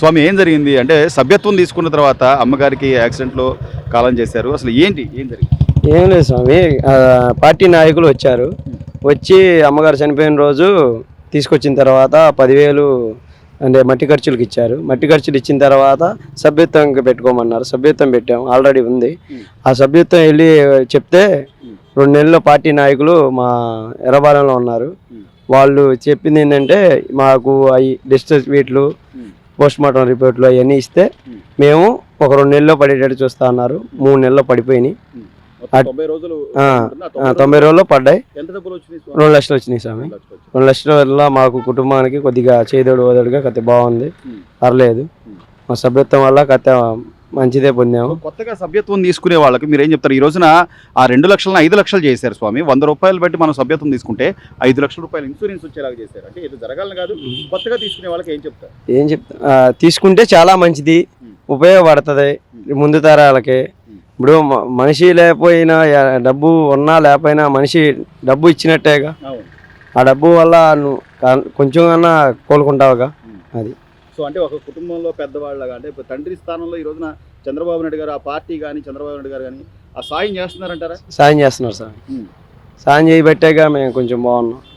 స్వామి ఏం జరిగింది? అంటే సభ్యత్వం తీసుకున్న తర్వాత అమ్మగారికి యాక్సిడెంట్లో కాలం చేశారు. అసలు ఏంటి? ఏం జరిగింది? ఏం లేదు స్వామి. పార్టీ నాయకులు వచ్చారు. వచ్చి అమ్మగారు చనిపోయిన రోజు తీసుకొచ్చిన తర్వాత పదివేలు అంటే మట్టి ఖర్చులకు ఇచ్చారు. మట్టి ఖర్చులు ఇచ్చిన తర్వాత సభ్యత్వం పెట్టుకోమన్నారు. సభ్యత్వం పెట్టాం. ఆల్రెడీ ఉంది. ఆ సభ్యత్వం వెళ్ళి చెప్తే రెండు నెలల్లో పార్టీ నాయకులు మా ఎర్రబాలెంలో ఉన్నారు. వాళ్ళు చెప్పింది ఏంటంటే మాకు అవి డిస్టర్స్ వీట్లు పోస్ట్ మార్టం రిపోర్ట్లు అవన్నీ ఇస్తే మేము ఒక రెండు నెలల్లో పడేటట్టు చూస్తా అన్నారు మూడు నెలల్లో పడిపోయినాయి తొంభై రోజుల్లో పడ్డాయి? రెండు లక్షలు వచ్చినాయి స్వామి. రెండు లక్షల వల్ల మాకు కుటుంబానికి కొద్దిగా చేదోడు ఓదోడుగా కథ బాగుంది. పర్లేదు. మా సభ్యత్వం వల్ల కథ మంచిదే పొందాము. కొత్తగా సభ్యత్వం తీసుకునే వాళ్ళకి మీరు ఏం చెప్తారు? ఈ రోజున ఆ రెండు లక్షలను ఐదు లక్షలు చేశారు స్వామి. వంద రూపాయలు బట్టి మనం సభ్యత్వం తీసుకుంటే ఐదు లక్షల రూపాయలు ఇన్సూరెన్స్ వచ్చేలాగా చేశారు. అంటే ఇది జరగాలని కాదు కొత్తగా తీసుకునే వాళ్ళకి ఏం చెప్తారు? ఏం చెప్తా తీసుకుంటే చాలా మంచిది. ఉపయోగపడుతుంది. ముందు తరాలకి. ఇప్పుడు మనిషి లేకపోయినా డబ్బు ఉన్నా లేకపోయినా మనిషి డబ్బు ఇచ్చినట్టేగా. ఆ డబ్బు వల్ల కొంచెం కన్నా కోలుకుంటావుగా. అది. సో అంటే ఒక కుటుంబంలో పెద్దవాళ్ళగా అంటే ఇప్పుడు తండ్రి స్థానంలో ఈ రోజున చంద్రబాబు నాయుడు గారు ఆ పార్టీ కానీ చంద్రబాబు నాయుడు గారు కానీ ఆ సాయం చేస్తున్నారంటారా? సాయం చేస్తున్నారు సార్. సాయం చేయబట్టేగా మేము కొంచెం బాగున్నాం.